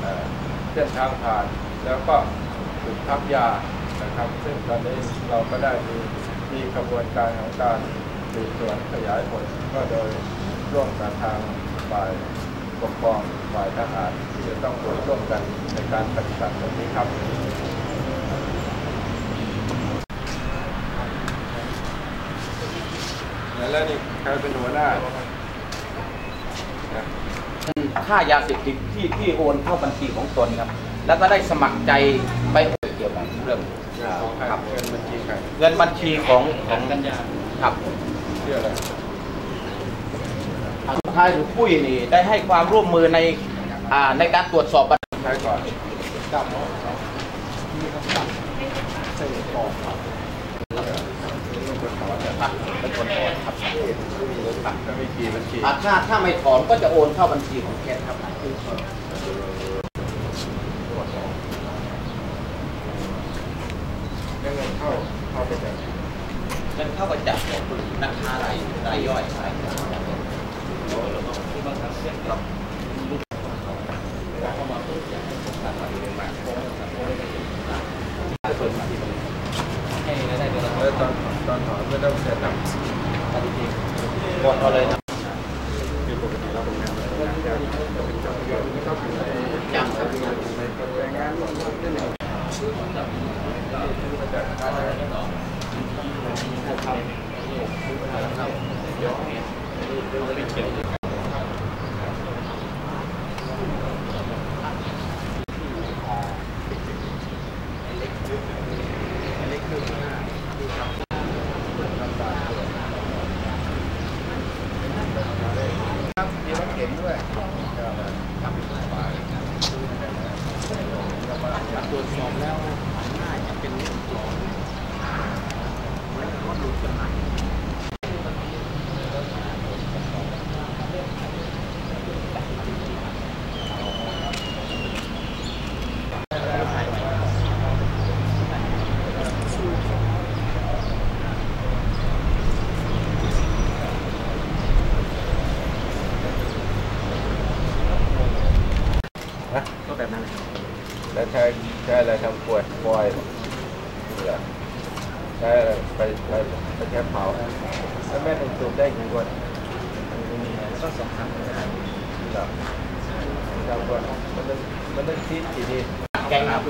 เอ่อเส้นทางผ่านแล้วก็จุดพักยานะครับ ซึ่งตอนนี้เราก็ได้มีมีกระบวนการของการสืบสวนขยายผลก็โดยร่วมกับทางฝ่าย ปกครองฝ่ายทหารที่จะต้องร่วมกันในการปฏิบัติตรงนี้ครับแล้วนี่ใครเป็นหัวหน้านะค่ายาเสพติดที่ที่โอนเข้าบัญชีของตนครับ แล้วก็ได้สมัครใจไปเกี่ยวกับเรื่องของใครครับเงินบัญชีใครเงินบัญชีของของครับชื่ออะไรสุด ท้ายหรือปุ้ยนี่ได้ให้ความร่วมมือในอ่าในการตรวจสอบบัญชีใครก่อนครับเป็นคนโอนครับจะมีกี่บัญชีอ่าถ้าถ้าไม่ถอนก็จะโอนเข้าบัญชีของแกครับแล้วเงินเข้าเข้าไปจากเงินเข้ามาจากนักค้ารายรายย่อยรายย่อยครับให้ได้เดือนละแล้วตอนตอนถอนไม่ต้องเสียตังค์หมดเอาเลยนะคือปกติเราทำงานเราทำงานยากจะเป็นจังหวะที่ต้องอยู่ในจังครับในคนแรงงานหมดที่ไหนซื้อมาจากค่าแรงเนาะซื้อมาจากค่าเดี๋ย วไม่เขียน มีรถเก๋งด้วย ตรวจสอบแล้ว แล้วใช้ใช้อะไรทำปวดปล่อยเหรอใช้อะไรไปไปไปแค่เผาแล้วแม่หนึ่งสูบได้กี่คนก็สองครั้งก็ได้เหรอสามคนมันต้องมันต้องคิดกี่ทีแกงครับ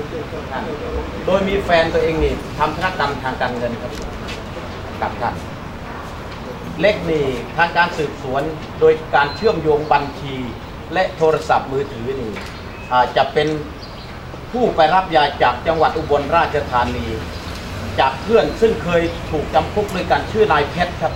โดยมีแฟนตัวเองนี่ทำธุรกรรมทางการเงินครับกับท่านเล็กนี่ทางการสืบสวนโดยการเชื่อมโยงบัญชี และโทรศัพท์มือถือนี่อาจจะเป็น ผู้ไปรับยาจากจังหวัดอุบลราชธานี จากเพื่อนซึ่งเคยถูกจำคุกด้วยกันชื่อนายเพชรครับ